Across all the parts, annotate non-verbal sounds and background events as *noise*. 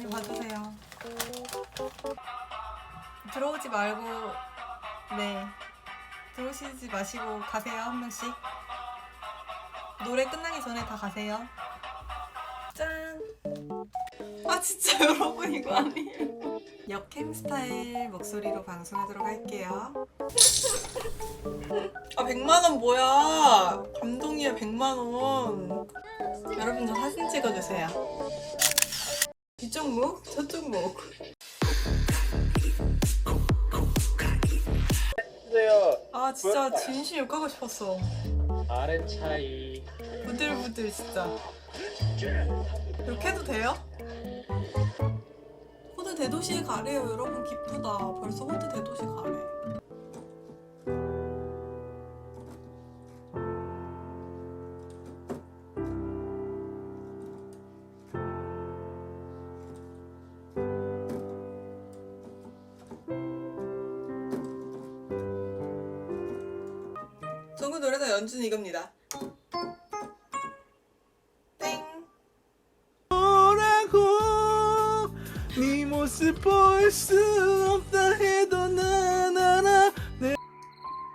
많이 봐주세요. 들어오지 말고 네 들어오시지 마시고 가세요 한 명씩. 노래 끝나기 전에 다 가세요. 짠. 아 진짜 *laughs* 여러분 이거 아니에요. 역캠 스타일 목소리로 방송하도록 할게요. 아 100만 원 뭐야? 감동이야 100만 원. 여러분 저 사진 찍어주세요. 이쪽 목, 저쪽 목. 주세요. 아 진짜 진심 욕하고 싶었어. 아래 차이. 부들부들 진짜. 이렇게 해도 돼요? 호드 대도시에 가래요 여러분 기쁘다. 벌써 호드 대도시 가래. 전국 노래자 연주는 이겁니다. 땡. 뭐라고 네 모습 볼 수 없다 해도 나나나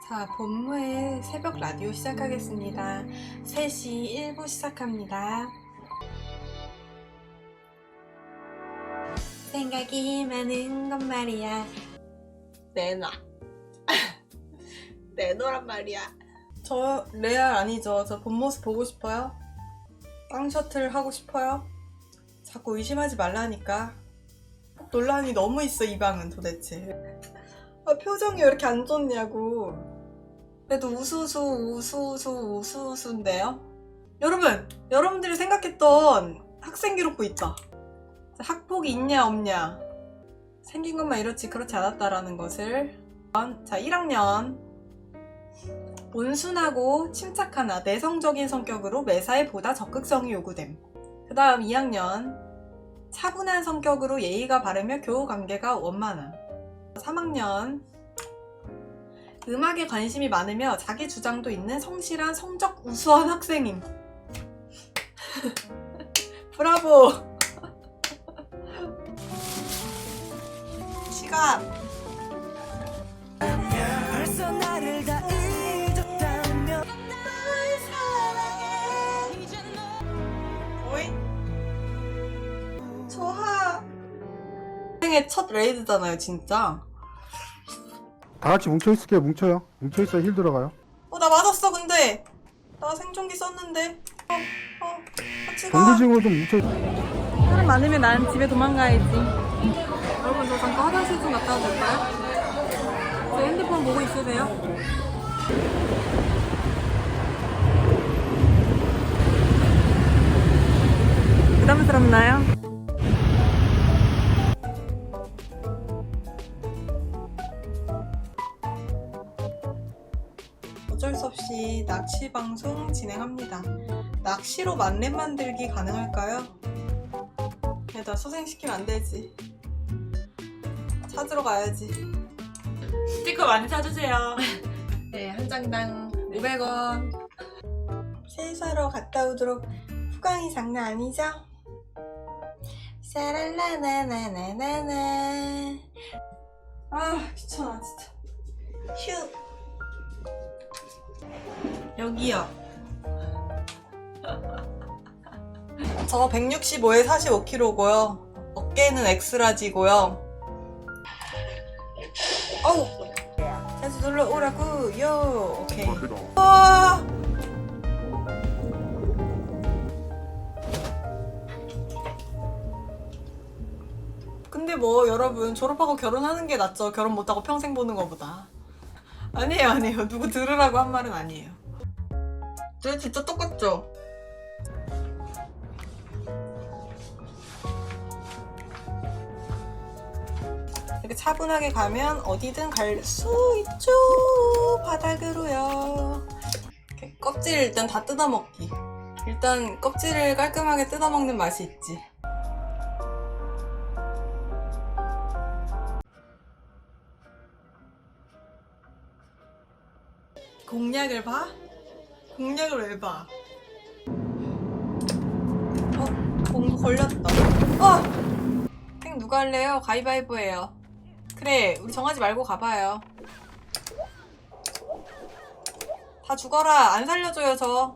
자, 본무의 새벽 라디오 시작하겠습니다. 3시 1부 시작합니다. 생각이 많은 건 말이야. 내놔. *laughs* 내놓란 말이야. 저 레알 아니죠. 저 본 모습 보고 싶어요? 빵 셔틀 하고 싶어요? 자꾸 의심하지 말라니까. 논란이 너무 있어, 이 방은 도대체. 아, 표정이 왜 이렇게 안 좋냐고. 그래도 우수수 우수수 우수수인데요. 여러분, 여러분들이 생각했던 학생 기록부 있다. 학폭이 있냐 없냐. 생긴 것만 이렇지 그렇지 않았다라는 것을. 자, 1학년 온순하고 침착한 아 내성적인 성격으로 매사에 보다 적극성이 요구됨. 그 다음 2학년 차분한 성격으로 예의가 바르며 교우 관계가 원만함. 3학년 음악에 관심이 많으며 자기 주장도 있는 성실한 성적 우수한 학생임. *laughs* 브라보. 시간. 생의 첫 레이드잖아요, 진짜. 다 같이 뭉쳐있을게요 뭉쳐요 뭉쳐있어야 힐 들어가요 어, 나 맞았어, 근데. 나 생존기 썼는데. 어, 어, 같이 가. 정규직으로 좀 뭉쳐 사람 많으면 난 집에 도망가야지. 여러분, 저 잠깐 화장실 좀 갔다 와도 될까요? 제 핸드폰 보고 있으세요? 부담스럽나요? 방송 진행합니다. 낚시로 만렙 만들기 가능할까요? 얘들아 소생시키면 안 되지. 찾으러 가야지. 스티커 많이 사주세요. *laughs* 네, 한 장당 500원. 새 사러 갔다 오도록 후광이 장난 아니죠? 사랄라나나나나나. 아, 귀찮아, 진짜. 휴. 여기요. 저 165에 45kg고요. 어깨는 엑스라지고요. 어우, 다시 놀러 오라고요. 오케이. 와. 근데 뭐 여러분 졸업하고 결혼하는 게 낫죠. 결혼 못하고 평생 보는 것보다. 아니에요, 아니에요. 누구 들으라고 한 말은 아니에요. 쟤 진짜 똑같죠? 이렇게 차분하게 가면 어디든 갈 수 있죠. 바닥으로요. 이렇게 껍질 일단 다 뜯어먹기. 일단 껍질을 깔끔하게 뜯어먹는 맛이 있지. 공략을 봐? 공략을 왜 봐? 어, 공 걸렸다. 어! 누가 할래요? 가위바위보예요. 그래, 우리 정하지 말고 가봐요. 다 죽어라. 안 살려줘요, 저.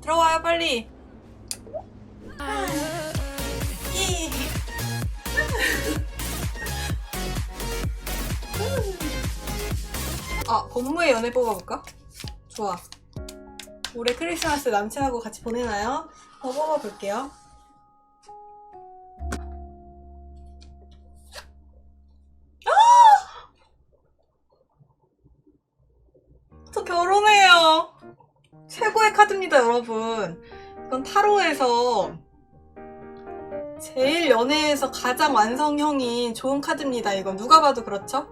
들어와요, 빨리. 이. 아, 법무의 연애 뽑아볼까? 좋아. 올해 크리스마스 남친하고 같이 보내나요? 한번 뽑아볼게요. 저 결혼해요. 최고의 카드입니다, 여러분. 이건 타로에서 제일 연애에서 가장 완성형인 좋은 카드입니다. 이건 누가 봐도 그렇죠?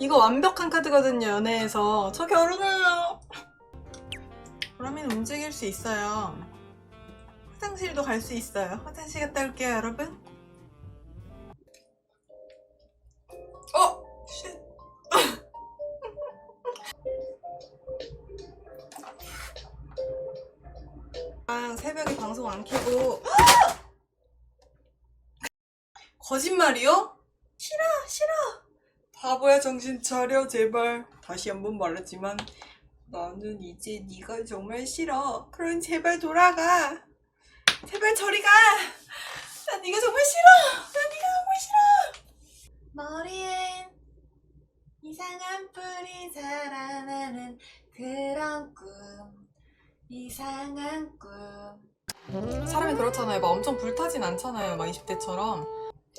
이거 완벽한 카드거든요, 연애에서. 저 결혼해요. 그러면 움직일 수 있어요. 화장실도 갈 수 있어요. 화장실 갔다 올게요, 여러분. 어! 쉣. *laughs* 아, 새벽에 방송 안 켜고 *gasps* 거짓말이요? 싫어 싫어 바보야 정신 차려 제발 다시 한 번 말하지만 나는 이제 네가 정말 싫어. 그럼 제발 돌아가. 제발 저리 가 난 네가 정말 싫어. 난 네가 정말 싫어. 머리엔 이상한 뿔이 자라나는 그런 꿈. 이상한 꿈. 사람이 그렇잖아요. 막 엄청 불타진 않잖아요. 막 20대처럼.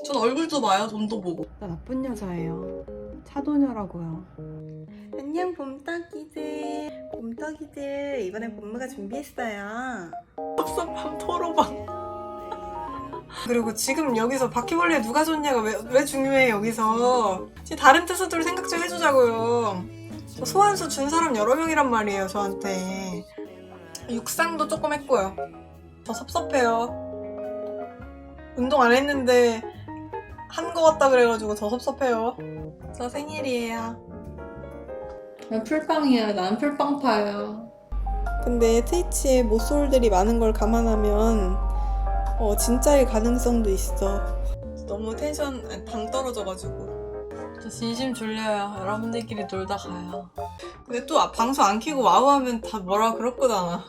전 얼굴도 봐요. 돈도 보고. 나 나쁜 여자예요 차도녀라고요. 안녕 봄떡이들. 봄떡이들 이번엔 봄무가 준비했어요. 섭섭함 토로방 그리고 지금 여기서 바퀴벌레 누가 줬냐가 왜, 왜 중요해 여기서? 다른 뜻으로 생각 좀 해주자고요. 저 소환수 준 사람 여러 명이란 말이에요 저한테. 육상도 조금 했고요. 저 섭섭해요. 운동 안 했는데 한 거 같다 그래가지고 더 섭섭해요 저 생일이에요 난 풀빵이야. 난 풀빵파야. 근데 트위치에 모쏠들이 많은 걸 감안하면 어, 진짜일 가능성도 있어. 너무 텐션 아니, 당 떨어져가지고. 저 진심 졸려요. 여러분들끼리 놀다 가요. 근데 또 아- 방송 안 켜고 와우 하면 다 뭐라 그럴 거잖아.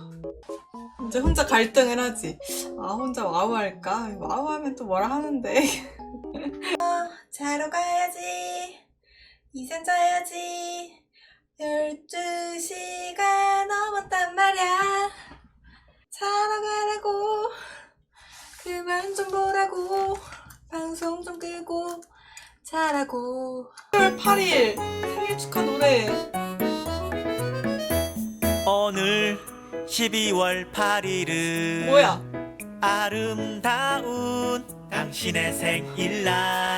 이제 혼자 갈등을 하지. 아 혼자 와우 할까? 와우 하면 또 뭐라 하는데. *laughs* 아, 자러 가야지. 이젠 자야지. 12시가 넘었단 말이야. 자러 가라고. 그만 좀 보라고. 방송 좀 끄고. 자라고. 10월 8일 생일 축하 노래. 오늘 12월 8일은 뭐야? 아름다운 당신의 생일날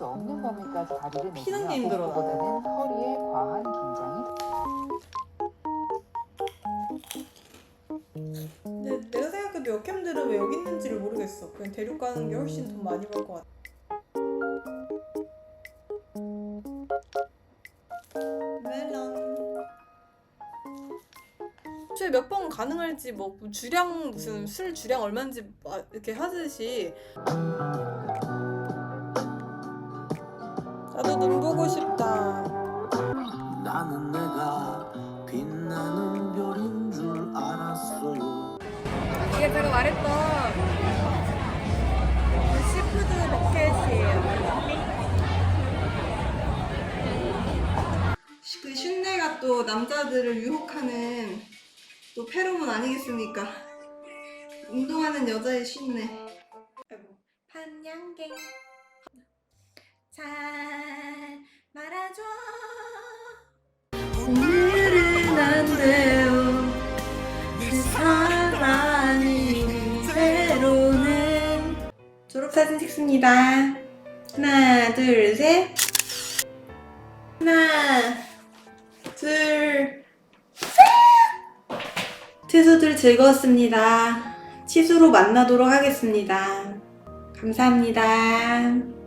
수 없는 범위까지 다리를 피는 내밀며 힘들어. 복부보다는 허리에 과한 긴장이 근데 내가 생각해도 역캠들은 왜 여기 있는지를 모르겠어. 그냥 대륙 가는 게 훨씬 돈 많이 벌 것 같아. 멜론. 애초에 몇 번 가능할지 뭐 주량 무슨 술 주량 얼마인지 아, 이렇게 하듯이 나도 눈 보고 싶다. 나는 내가 빛나는 별인 줄 알았어요. 이게 제가 말했던 그 시푸드 버켓이에요. 그 슌네가 또 남자들을 유혹하는 또 페로몬 아니겠습니까? 운동하는 여자의 슌네. 찍습니다 하나 둘 셋 하나 둘 투수들 즐거웠습니다. 치수로 만나도록 하겠습니다. 감사합니다.